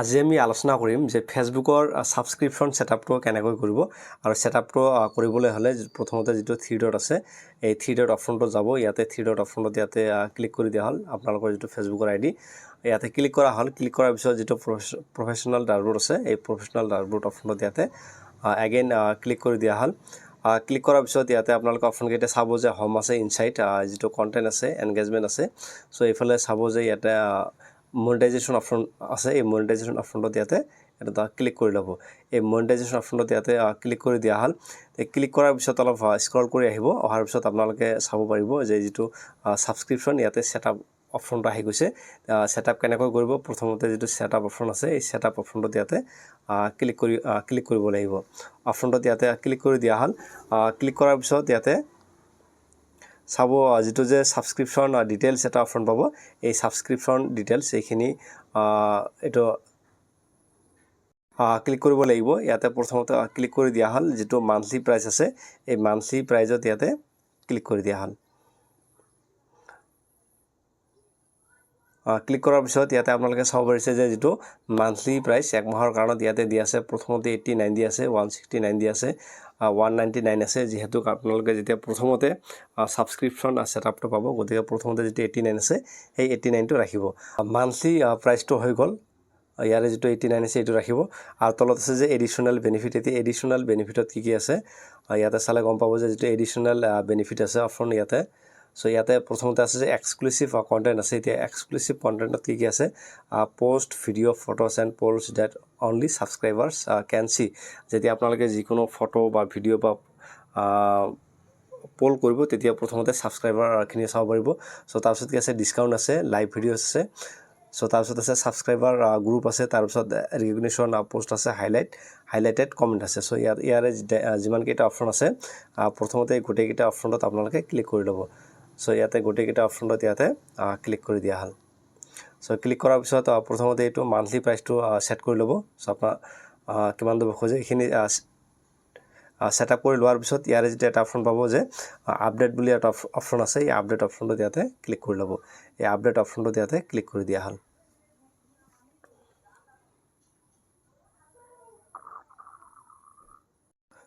আজি আমি আলোচনা কৰিম যে ফেচবুকৰ ছাবস্ক্ৰিপশ্যন ছেটআপটো কেনেকৈ কৰিব আৰু ছেটআপটো কৰিবলৈ হ'লে প্ৰথমতে যিটো থ্ৰী ডট আছে, এই থ্ৰী ডট অপশ্যনটো যাব। ইয়াতে থ্ৰী ডট অপশ্যনত ইয়াতে ক্লিক কৰি দিয়া হ'ল আপোনালোকৰ যিটো ফেচবুকৰ আই ডি ইয়াতে ক্লিক কৰা হ'ল। ক্লিক কৰাৰ পিছত যিটো প্ৰফেশ্যনেল ডাৰবোৰ্ড আছে, এই প্ৰফেশ্যনেল ডাৰবোৰ্ড অপশ্যনত ইয়াতে এগেইন ক্লিক কৰি দিয়া হ'ল। ক্লিক কৰাৰ পিছত ইয়াতে আপোনালোকে অপশ্যনকেইটা চাব যে হোম আছে ইনচাইট যিটো কণ্টেণ্ট আছে এনগেজমেণ্ট আছে। চ' এইফালে চাব যে ইয়াতে মনিটাইজেশ্যন অপশ্যন আছে, এই মনিটাইজেশ্যন অপশ্যনটোত ইয়াতে এটা ক্লিক কৰি ল'ব। এই মনিটাইজেশ্যন অপশ্যনটোত ইয়াতে ক্লিক কৰি দিয়া হ'ল। ক্লিক কৰাৰ পিছত অলপ স্ক্ৰল কৰি আহিব। অহাৰ পিছত আপোনালোকে চাব পাৰিব যে যিটো ছাবস্ক্ৰিপশ্যন ইয়াতে ছেটআপ অপশ্যনটো আহি গৈছে। ছেটআপ কেনেকৈ কৰিব? প্ৰথমতে যিটো ছেটআপ অপশ্যন আছে, এই ছেটআপ অপশ্যনটোত ইয়াতে ক্লিক কৰি ক্লিক কৰিব লাগিব। অপশ্যনটোত ইয়াতে ক্লিক কৰি দিয়া হ'ল। ক্লিক কৰাৰ পিছত ইয়াতে চাব, যিটো যে ছাবস্ক্ৰিপশ্যন ডিটেইলছ এটা অপশ্যন পাব, এই ছাবস্ক্ৰিপশ্যন ডিটেইলছ এইখিনি এইটো ক্লিক কৰিব লাগিব। ইয়াতে প্ৰথমতে ক্লিক কৰি দিয়া হ'ল, যিটো মান্থলি প্ৰাইচ আছে, এই মান্থলি প্ৰাইজত ইয়াতে ক্লিক কৰি দিয়া হ'ল। ক্লিক কৰাৰ পিছত ইয়াতে আপোনালোকে চাব পাৰিছে যে যিটো মান্থলি প্ৰাইচ এক মাহৰ কাৰণত ইয়াতে দি আছে, প্ৰথমতে এইট্টি নাইন দি আছে ওৱান ছিক্সটি নাইন দি আছে। ওৱান নাইণ্টি নাইন আছে, যিহেতু আপোনালোকে যেতিয়া প্ৰথমতে ছাবস্ক্ৰিপশ্যন ছেটআপটো পাব, গতিকে প্ৰথমতে যিটো এইটি নাইন আছে, সেই এইটি নাইনটো ৰাখিব। মান্থলি প্ৰাইচটো হৈ গ'ল। ইয়াৰে যিটো এইটি নাইন আছে, এইটো ৰাখিব। আৰু তলত আছে যে এডিশ্যনেল বেনিফিট এতিয়া এডিশ্যনেল বেনিফিটত কি কি আছে? ইয়াতে চালে গম পাব যে যিটো এডিশ্যনেল বেনিফিট আছে অপশ্যন ইয়াতে। চ' ইয়াতে প্ৰথমতে আছে যে এক্সক্লুচিভ কণ্টেণ্ট আছে। এতিয়া এক্সক্লুচিভ কণ্টেণ্টত কি কি আছে? Post video' photos and polls that only subscribers can see যেতিয়া আপোনালোকে যিকোনো ফটো বা ভিডিঅ' বা পল কৰিব, তেতিয়া প্ৰথমতে ছাবস্ক্ৰাইবাৰখিনি চাব পাৰিব। চ' তাৰপিছত কি আছে? ডিছকাউণ্ট আছে লাইভ ভিডিঅ'ছ আছে। চ' তাৰপিছত আছে ছাবস্ক্ৰাইবাৰ গ্ৰুপ আছে। তাৰপিছত ৰিকগনিশ্যন পষ্ট আছে হাইলাইট হাইলাইটেড কমেণ্ট আছে। চ' ইয়াৰে যি- যিমানকেইটা অপশ্যন আছে প্ৰথমতে গোটেইকেইটা অপশ্যনত আপোনালোকে ক্লিক কৰি ল'ব। চ' ইয়াতে গোটেইকেইটা অপশ্যনত ইয়াতে ক্লিক কৰি দিয়া হ'ল। চ' ক্লিক কৰাৰ পিছত প্ৰথমতে এইটো মান্থলি প্ৰাইচটো ছেট কৰি ল'ব। চ' আপোনাৰ কিমান দিব খোজে, এইখিনি ছেটআপ কৰি লোৱাৰ পিছত, ইয়াৰে যেতিয়া এটা অপশ্যন পাব যে আপডেট বুলি এটা অপশ্যন আছে, এই আপডেট অপশ্যনটোত ইয়াতে ক্লিক কৰি ল'ব। এই আপডেট অপশ্যনটোত ইয়াতে ক্লিক কৰি দিয়া হ'ল।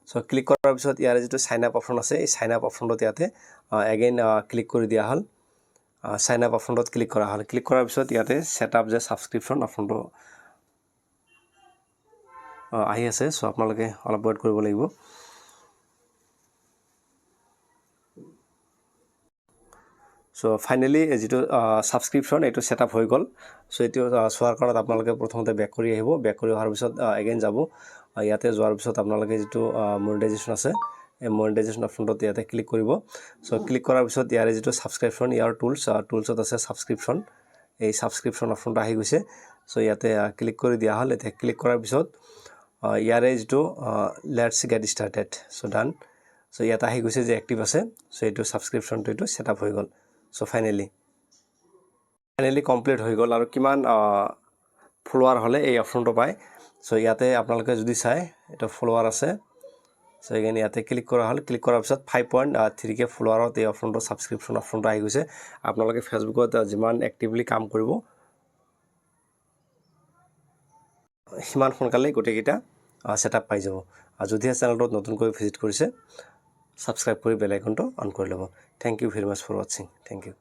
চ' ক্লিক কৰাৰ পিছত ইয়াৰে যিটো চাইন আপ অপশ্যন আছে এই চাইন আপ অপশ্যনটোত ইয়াতে এগেইন ক্লিক কৰি দিয়া হ'ল। চাইন আপ অপশ্যনটোত ক্লিক কৰা হ'ল। ক্লিক কৰাৰ পিছত ইয়াতে ছেট আপ যে ছাবস্ক্ৰিপশ্যন অপশ্যনটো আহ, আছে। চ' আপোনালোকে অলপ ৱেইট কৰিব লাগিব। চ' ফাইনেলি যিটো ছাবস্ক্ৰিপশ্যন এইটো ছেটআপ হৈ গ'ল। চ' এইটো চোৱাৰ কাৰণত আপোনালোকে প্ৰথমতে বেক কৰি আহিব। বেক কৰি অহাৰ পিছত এগেইন যাব। ইয়াতে যোৱাৰ পিছত আপোনালোকে যিটো মনিটাইজেশ্যন আছে, এই মনিটাইজেশ্যন অপশ্যনটোত ইয়াতে ক্লিক কৰিব। চ' ক্লিক কৰাৰ পিছত ইয়াৰে যিটো ছাবস্ক্ৰিপশ্যন ইয়াৰ টুলছ টুলছত আছে ছাবস্ক্ৰিপশ্যন এই ছাবস্ক্ৰিপশ্যন অপশ্যনটো আহি গৈছে। চ' ইয়াতে ক্লিক কৰি দিয়া হ'ল। এতিয়া ক্লিক কৰাৰ পিছত ইয়াৰে যিটো লেটছ গেট ষ্টাৰ্টেড চ' ডান চ' ইয়াত আহি গৈছে যে এক্টিভ আছে। চ' এইটো ছাবস্ক্ৰিপশ্যনটো এইটো ছেটআপ হৈ গ'ল। চ' ফাইনেলি ফাইনেলি কমপ্লিট হৈ গ'ল। আৰু কিমান ফলোৱাৰ হ'লে এই অপশ্যনটো পায়। চ' ইয়াতে আপোনালোকে যদি চাই এইটো ফলোৱাৰ আছে। চ' সেইকাৰণে ইয়াতে ক্লিক কৰা হ'ল। ক্লিক কৰাৰ পিছত ফাইভ পইণ্ট থ্ৰী কে ফলোৱাৰত এই অপশ্যনটো ছাবস্ক্ৰিপশ্যন অপশ্যনটো আহি গৈছে। আপোনালোকে ফেচবুকত যিমান এক্টিভলি কাম কৰিব, সিমান সোনকালে গোটেইকেইটা ছেটআপ পাই যাব। আৰু যদিহে চেনেলটোত নতুনকৈ ভিজিট কৰিছে ছাবস্ক্ৰাইব কৰি বেল আইকনটো অন কৰি ল'ব। Thank you very much for ৱাচিং thank you